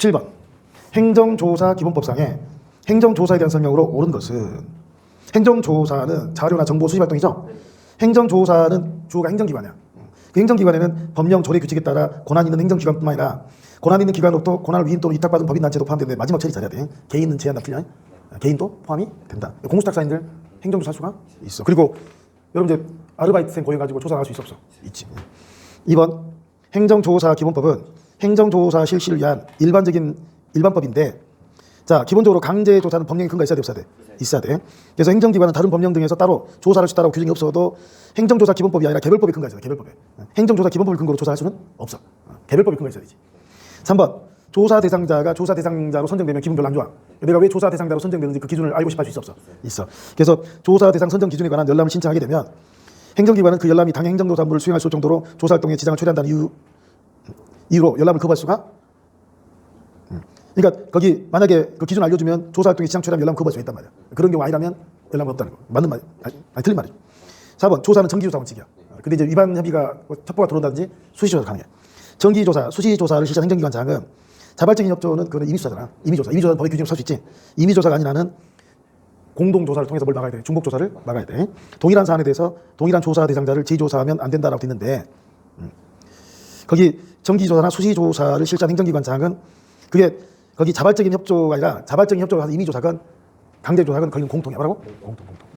17번 행정조사 기본법상에 행정조사에 대한 설명으로 옳은 것은 행정조사는 자료나 정보 수집 활동이죠. 행정조사는 주가 행정기관이야. 그 행정기관에는 법령 조례 규칙에 따라 권한 있는 행정기관뿐만 아니라 권한 있는 기관으로부터 권한을 위임 또는 위탁받은 법인단체도 포함되는데 마지막 처리 잘해야 돼. 개인은 제한다 틀려. 개인도 포함이 된다. 공수탁사인들 행정조사 할 수가 있어. 그리고 여러분 이제 아르바이트생 고용 가지고 조사 나갈 수 있어 없어? 있지. 2번 행정조사 기본법은 행정조사 실시를 위한 일반적인 일반법인데 자 기본적으로 강제 조사는 법령에 근거 있어야 돼 없어야 돼? 있어야 돼. 그래서 행정기관은 다른 법령 등에서 따로 조사를 할 수 있다고 규정이 없어도 행정조사 기본법이 아니라 개별법에 근거가 있어야 돼 개별법에. 행정조사 기본법을 근거로 조사할 수는 없어. 어, 개별법에 근거 있어야 되지. 3번 조사 대상자가 조사 대상자로 선정되면 기분 별로 안 좋아. 내가 왜 조사 대상자로 선정되는지 그 기준을 알고 싶어 할 수 있어 없어? 있어. 그래서 조사 대상 선정 기준에 관한 열람을 신청하게 되면 행정기관은 그 열람이 당해 행정조사 업무를 수행할 수 정도로 조사 활동에 지장을 초래한다는 이유 이유로 열람을 거부할 수가 음. 그러니까 거기 만약에 그 기준 알려주면 조사 활동에 지장 초래하면 열람 거부할 수 있단 말이야. 그런 경우 아니라면 열람 없다는 거. 맞는 말, 아니, 아니 틀린 말이죠. 4번 조사는 정기조사 원칙이야. 근데 이제 위반 협의가 뭐 첩보가 들어온다든지 수시조사 가능해. 정기조사, 수시조사를 실시한 행정기관 장은 자발적인 협조는 그거는 임의조사잖아. 임의조사. 임의조사는 법의 규정을 살수 있지. 임의조사가 아니라는 공동조사를 통해서 뭘 막아야 돼? 중복조사를 막아야 돼. 동일한 사안에 대해서 동일한 조사 대상자를 재조사하면 안 된다라고 돼 있는데 음. 거기 정기조사나 수시조사를 실시한 행정기관장은 그게 거기 자발적인 협조가 아니라 자발적인 협조가 아니라 임의조사건 강제조사건 거기는 공통이야. 뭐라고? 공통, 공통.